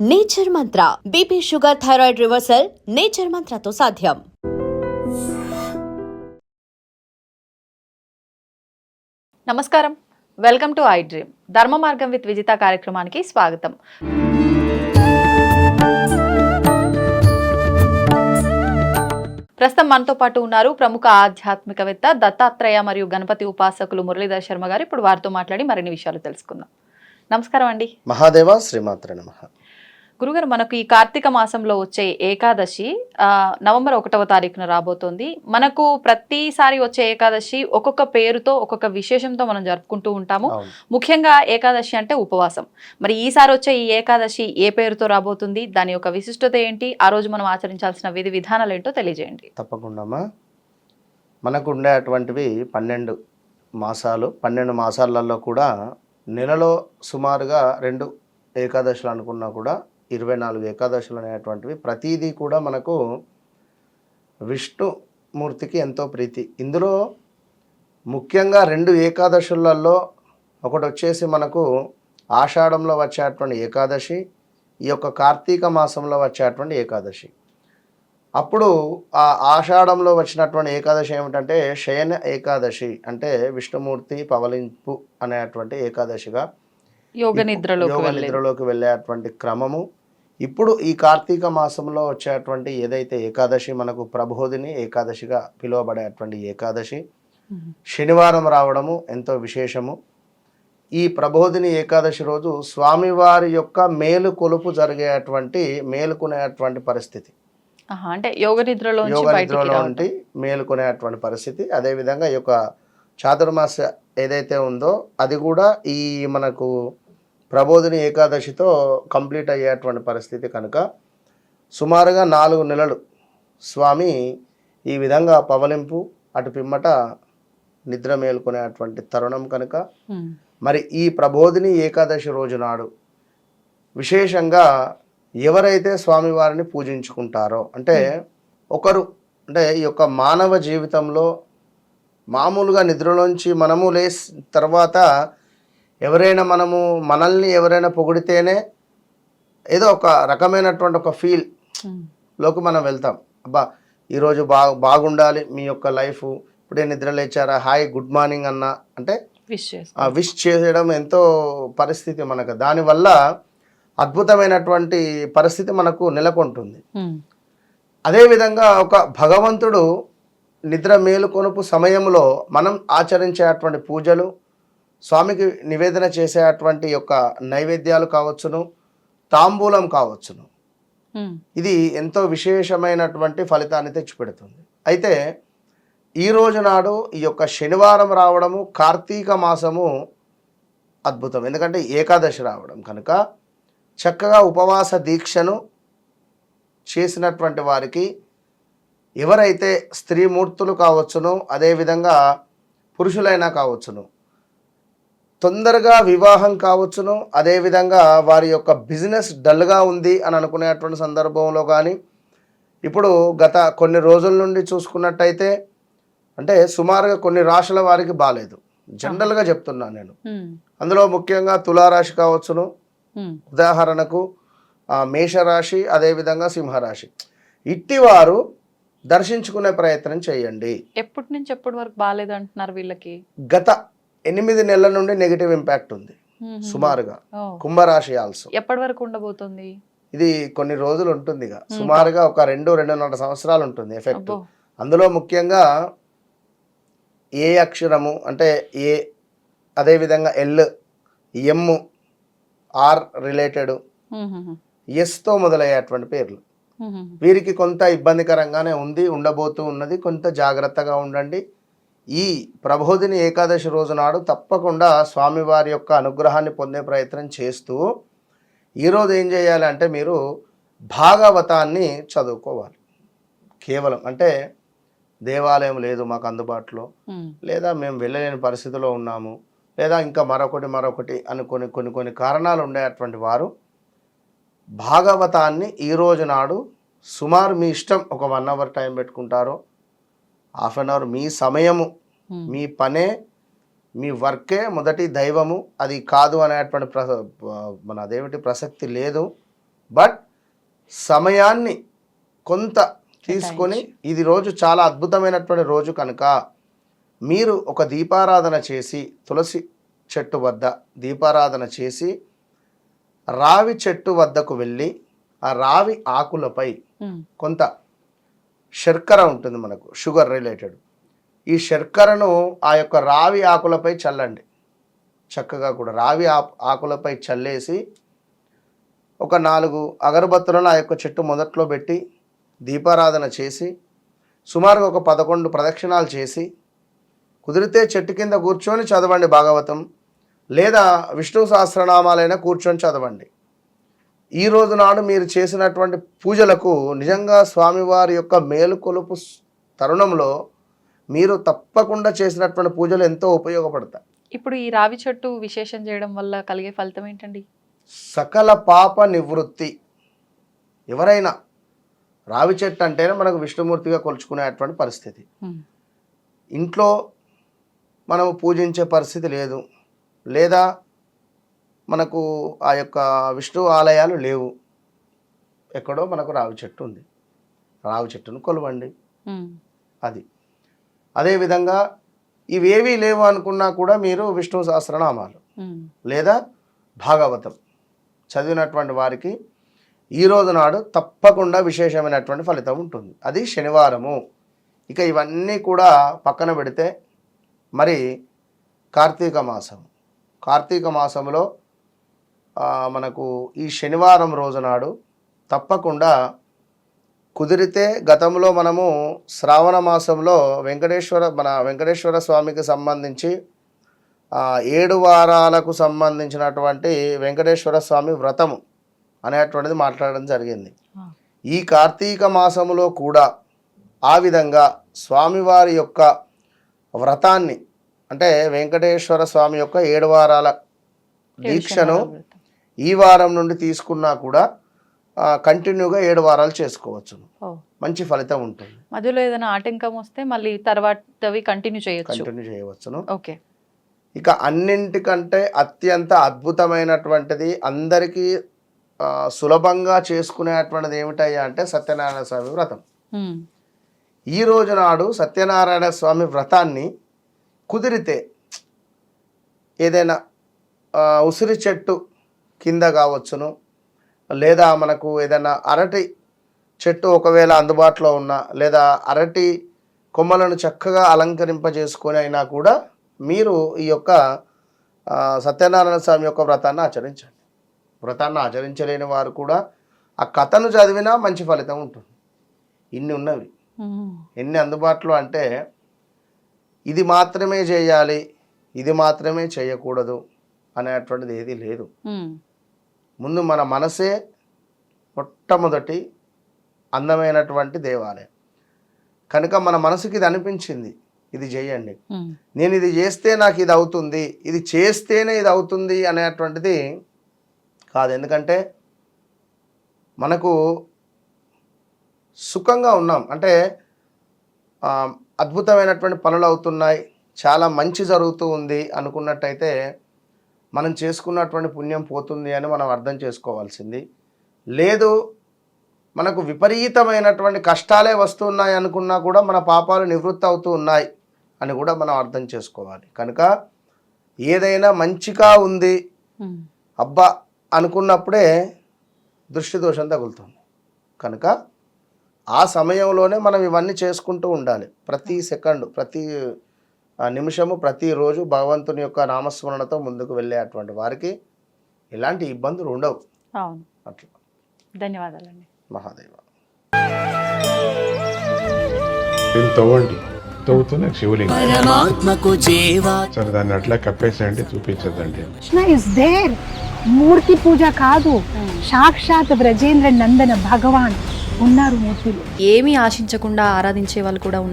Nature Mantra. BP sugar thyroid reversal nature మంత్రతో సాధ్యం. నమస్కారం. Welcome to I dream. ధర్మ మార్గం విత్ విజిత కార్యక్రమానికి స్వాగతం. ప్రస్తుతం మనతో పాటు ఉన్నారు ప్రముఖ ఆధ్యాత్మికవేత్త దత్తాత్రేయ మరియు గణపతి ఉపాసకులు మురళీధర్ శర్మ గారు. ఇప్పుడు వారితో మాట్లాడి మరిన్ని విషయాలు తెలుసుకుందాం. నమస్కారం అండి. మహాదేవ శ్రీమాత్ర నమ. గురుగారు మనకు ఈ కార్తీక మాసంలో వచ్చే ఏకాదశి నవంబర్ ఒకటవ తారీఖున రాబోతోంది. మనకు ప్రతిసారి వచ్చే ఏకాదశి ఒక్కొక్క పేరుతో ఒక్కొక్క విశేషంతో మనం జరుపుకుంటూ ఉంటాము. ముఖ్యంగా ఏకాదశి అంటే ఉపవాసం. మరి ఈసారి వచ్చే ఈ ఏకాదశి ఏ పేరుతో రాబోతుంది? దాని యొక్క విశిష్టత ఏంటి? ఆ రోజు మనం ఆచరించాల్సిన విధి విధానాలు ఏంటో తెలియజేయండి. తప్పకుండామా? మనకు ఉండేటువంటివి పన్నెండు మాసాలు. పన్నెండు మాసాలలో కూడా నెలలో సుమారుగా రెండు ఏకాదశులు అనుకున్నా కూడా ఇరవై నాలుగు ఏకాదశులు అనేటువంటివి ప్రతిదీ కూడా మనకు విష్ణుమూర్తికి ఎంతో ప్రీతి ఇందులో ముఖ్యంగా రెండు ఏకాదశులలో ఒకటి వచ్చేసి మనకు ఆషాఢంలో వచ్చేటువంటి ఏకాదశి ఈ యొక్క కార్తీక మాసంలో వచ్చేటువంటి ఏకాదశి అప్పుడు ఆ ఆషాఢంలో వచ్చినటువంటి ఏకాదశి ఏమిటంటే శయన ఏకాదశి అంటే విష్ణుమూర్తి పవలింపు అనేటువంటి ఏకాదశిగా యోగ నిద్రలోకి యోగ వెళ్ళేది. నిద్రలోకి వెళ్ళేటువంటి క్రమము ఇప్పుడు ఈ కార్తీక మాసంలో వచ్చేటువంటి ఏదైతే ఏకాదశి మనకు ప్రబోధిని ఏకాదశిగా పిలువబడేటువంటి ఏకాదశి. శనివారం రావడము ఎంతో విశేషము ఈ ప్రబోధిని ఏకాదశి రోజు స్వామివారి యొక్క మేలు కొలుపు జరిగేటువంటి మేలుకునేటువంటి పరిస్థితి అంటే యోగ నిద్రలోంచి యోగ నిద్రలో. ఉండి మేలుకునేటువంటి పరిస్థితి అదేవిధంగా ఈ యొక్క చాతుర్మాస ఏదైతే ఉందో అది కూడా ఈ మనకు ప్రబోధిని ఏకాదశితో కంప్లీట్ అయ్యేటువంటి పరిస్థితి కనుక సుమారుగా నాలుగు నెలలు స్వామి ఈ విధంగా పవలింపు అటు పిమ్మట నిద్ర మేలుకునేటువంటి తరుణం కనుక. మరి ఈ ప్రబోధిని ఏకాదశి రోజు నాడు విశేషంగా ఎవరైతే స్వామివారిని పూజించుకుంటారో అంటే ఒకరు అంటే ఈ యొక్క మానవ జీవితంలో మామూలుగా నిద్రలోంచి మనము లేస్ తర్వాత ఎవరైనా మనము మనల్ని ఎవరైనా పొగిడితేనే ఏదో ఒక రకమైనటువంటి ఒక ఫీల్. లోకి మనం వెళ్తాం. అబ్బా ఈరోజు బా బాగుండాలి మీ యొక్క లైఫ్. ఇప్పుడే నిద్ర లేచారా? హాయ్ గుడ్ మార్నింగ్ అన్న. అంటే విష్ చేసుకో ఆ విష్ చేయడం ఎంతో పరిస్థితి మనకు. దానివల్ల అద్భుతమైనటువంటి పరిస్థితి మనకు నెలకొంటుంది. అదేవిధంగా ఒక భగవంతుడు నిద్ర మేలుకొనుపు సమయంలో మనం ఆచరించేటువంటి పూజలు స్వామికి నివేదన చేసేటువంటి యొక్క నైవేద్యాలు కావచ్చును తాంబూలం కావచ్చును. ఇది ఎంతో విశేషమైనటువంటి ఫలితాన్ని తెచ్చిపెడుతుంది. అయితే ఈ రోజు నాడు ఈ యొక్క శనివారం రావడము కార్తీక మాసము అద్భుతం. ఎందుకంటే ఏకాదశి రావడం కనుక చక్కగా ఉపవాస దీక్షను చేసినటువంటి వారికి ఎవరైతే స్త్రీమూర్తులు కావచ్చును అదేవిధంగా పురుషులైనా కావచ్చును తొందరగా వివాహం కావచ్చును. అదేవిధంగా వారి యొక్క బిజినెస్ డల్గా ఉంది అని అనుకునేటువంటి సందర్భంలో కానీ ఇప్పుడు గత కొన్ని రోజుల నుండి చూసుకున్నట్టయితే అంటే సుమారుగా కొన్ని రాశుల వారికి బాగాలేదు జనరల్గా చెప్తున్నాను నేను. అందులో ముఖ్యంగా తులారాశి కావచ్చును. ఉదాహరణకు మేషరాశి అదేవిధంగా సింహరాశి. ఇట్టివారు దర్శించుకునే ప్రయత్నం చేయండి. ఎప్పటి నుంచి ఎప్పటి వరకు బాగాలేదు అంటున్నారు వీళ్ళకి? గత ఎనిమిది నెలల నుండి నెగిటివ్ ఇంపాక్ట్ ఉంది. సుమారుగా. కుంభరాశి ఆల్సో ఎప్పటి వరకు ఉండబోతుంది? ఇది కొన్ని రోజులు ఉంటుంది ఇక సుమారుగా ఒక రెండు రెండున్నర సంవత్సరాలు ఉంటుంది ఎఫెక్ట్ అందులో ముఖ్యంగా ఏ అక్షరము అంటే ఏ అదేవిధంగా ఎల్ ఎమ్ ఆర్ రిలేటెడ్. ఎస్తో మొదలయ్యేటువంటి పేర్లు. వీరికి కొంత ఇబ్బందికరంగానే ఉంది ఉండబోతూ ఉన్నది. కొంత జాగ్రత్తగా ఉండండి. ఈ ప్రబోధిని ఏకాదశి రోజు నాడు తప్పకుండా స్వామివారి యొక్క అనుగ్రహాన్ని పొందే ప్రయత్నం చేస్తూ ఈరోజు ఏం చేయాలి అంటే మీరు భాగవతాన్ని చదువుకోవాలి. కేవలం అంటే దేవాలయం లేదు మాకు అందుబాటులో. లేదా మేము వెళ్ళలేని పరిస్థితిలో ఉన్నాము. లేదా ఇంకా మరొకటి మరొకటి అనుకొని కొన్ని కొన్ని కారణాలు ఉండేటువంటి వారు భాగవతాన్ని ఈ రోజు నాడు సుమారు మీ ఇష్టం ఒక వన్ అవర్ టైం పెట్టుకుంటారో హాఫ్ అన్ అవర్ మీ సమయము. మీ పనే మీ వర్కే మొదటి దైవము. అది కాదు అనేటువంటి ప్ర మన అదేమిటి ప్రసక్తి లేదు. బట్ సమయాన్ని కొంత తీసుకొని ఇది రోజు చాలా అద్భుతమైనటువంటి రోజు కనుక మీరు ఒక దీపారాధన చేసి తులసి చెట్టు వద్ద దీపారాధన చేసి రావి చెట్టు వద్దకు వెళ్ళి ఆ రావి ఆకులపై కొంత శర్కర ఉంటుంది మనకు షుగర్ రిలేటెడ్. ఈ శర్కరను ఆ యొక్క రావి ఆకులపై చల్లండి. చక్కగా కూడా రావి ఆకులపై చల్లేసి ఒక నాలుగు అగరబత్తులను ఆ యొక్క చెట్టు మొదట్లో పెట్టి దీపారాధన చేసి సుమారుగా ఒక పదకొండు ప్రదక్షిణాలు చేసి కుదిరితే చెట్టు కింద కూర్చొని చదవండి భాగవతం లేదా విష్ణు సహస్రనామాలైనా కూర్చొని చదవండి. ఈ రోజు నాడు మీరు చేసినటువంటి పూజలకు నిజంగా స్వామివారి యొక్క మేలుకొలుపు తరుణంలో మీరు తప్పకుండా చేసినటువంటి పూజలు ఎంతో ఉపయోగపడతాయి. ఇప్పుడు ఈ రావి చెట్టు విశేషం చేయడం వల్ల కలిగే ఫలితం ఏంటండి? సకల పాప నివృత్తి. ఎవరైనా రావి చెట్టు అంటేనే మనకు విష్ణుమూర్తిగా కొలుచుకునేటువంటి పరిస్థితి. ఇంట్లో మనము పూజించే పరిస్థితి లేదు. లేదా మనకు ఆ యొక్క విష్ణు ఆలయాలు లేవు. ఎక్కడో మనకు రావి చెట్టు ఉంది. రావి చెట్టును కొలవండి. అది. అదేవిధంగా ఇవేవీ లేవు అనుకున్నా కూడా మీరు విష్ణు సహస్రనామాలు లేదా భాగవతం చదివినటువంటి వారికి ఈ రోజు నాడు తప్పకుండా విశేషమైనటువంటి ఫలితం ఉంటుంది. అది శనివారము. ఇక ఇవన్నీ కూడా పక్కన పెడితే మరి కార్తీక మాసం కార్తీక మాసంలో మనకు ఈ శనివారం రోజు నాడు తప్పకుండా కుదిరితే గతంలో మనము శ్రావణ మాసంలో వెంకటేశ్వర మన వెంకటేశ్వర స్వామికి సంబంధించి ఏడు వారాలకు సంబంధించినటువంటి వెంకటేశ్వర స్వామి వ్రతము అనేటువంటిది మాట్లాడడం జరిగింది ఈ కార్తీక మాసములో కూడా ఆ విధంగా స్వామివారి యొక్క వ్రతాన్ని అంటే వెంకటేశ్వర స్వామి యొక్క ఏడు వారాల దీక్షను. ఈ వారం నుండి తీసుకున్నా కూడా కంటిన్యూగా ఏడు వారాలు చేసుకోవచ్చు. మంచి ఫలితం ఉంటుంది. మధ్యలో ఏదైనా ఆటంకం వస్తే మళ్ళీ తర్వాతవి కంటిన్యూ చేయొచ్చు. కంటిన్యూ చేయవచ్చును. ఓకే. ఇక అన్నింటికంటే అత్యంత అద్భుతమైనటువంటిది అందరికీ సులభంగా చేసుకునేటువంటిది ఏమిటయ్యా అంటే సత్యనారాయణ స్వామి వ్రతం. ఈ రోజు నాడు సత్యనారాయణ స్వామి వ్రతాన్ని కుదిరితే ఏదైనా ఉసిరి చెట్టు కింద కావచ్చును. లేదా మనకు ఏదైనా అరటి చెట్టు ఒకవేళ అందుబాటులో ఉన్నా లేదా అరటి కొమ్మలను చక్కగా అలంకరింపజేసుకొని అయినా కూడా మీరు ఈ యొక్క సత్యనారాయణ స్వామి యొక్క వ్రతాన్ని ఆచరించండి. వ్రతాన్ని ఆచరించలేని వారు కూడా ఆ కథను చదివినా మంచి ఫలితం ఉంటుంది. ఇన్ని ఉన్నవి. ఎన్ని అందుబాటులో అంటే ఇది మాత్రమే చేయాలి ఇది మాత్రమే చేయకూడదు అనేటువంటిది ఏది లేదు. ముందు మన మనసే మొట్టమొదటి అందమైనటువంటి దేవాలయం. కనుక మన మనసుకి ఇది అనిపించింది ఇది చేయండి. నేను ఇది చేస్తే నాకు ఇది అవుతుంది ఇది చేస్తేనే ఇది అవుతుంది అనేటువంటిది కాదు. ఎందుకంటే మనకు సుఖంగా ఉన్నాం. అంటే అద్భుతమైనటువంటి పనులు అవుతున్నాయి చాలా మంచి జరుగుతూ ఉంది అనుకున్నట్టయితే మనం చేసుకున్నటువంటి పుణ్యం పోతుంది అని మనం అర్థం చేసుకోవాల్సింది. లేదు మనకు విపరీతమైనటువంటి కష్టాలే వస్తున్నాయి అనుకున్నా కూడా మన పాపాలు నివృత్తి అవుతూ ఉన్నాయి అని కూడా మనం అర్థం చేసుకోవాలి. కనుక ఏదైనా మంచిగా ఉంది అబ్బా అనుకున్నప్పుడే దృష్టి దోషం తగులుతుంది. కనుక ఆ సమయంలోనే మనం ఇవన్నీ చేసుకుంటూ ఉండాలి. ప్రతి సెకండ్ ప్రతి నిమిషము ప్రతిరోజు భగవంతుని యొక్క నామస్మరణతో ముందుకు వెళ్ళేటువంటి వారికి ఎలాంటి ఇబ్బందులు ఉండవు. అవును. అట్లా. ధన్యవాదాలండి. మహాదేవ. దీన్ని తవ్వండి. తవ్వుతూనే శివలింగం. పరమాత్మకు జీవా. సరే దాన్ని అట్లా కప్పేసేయండి చూపించదండి కృష్ణ ఇస్ దేర్ మూర్తి పూజ కాదు. సాక్షాత్ బ్రజేంద్ర నందన భగవాన్ ఉన్నారు మూర్తిలో. ఏమీ ఆశించకుండా ఆరాధించే వాళ్ళు కూడా ఉన్నారు.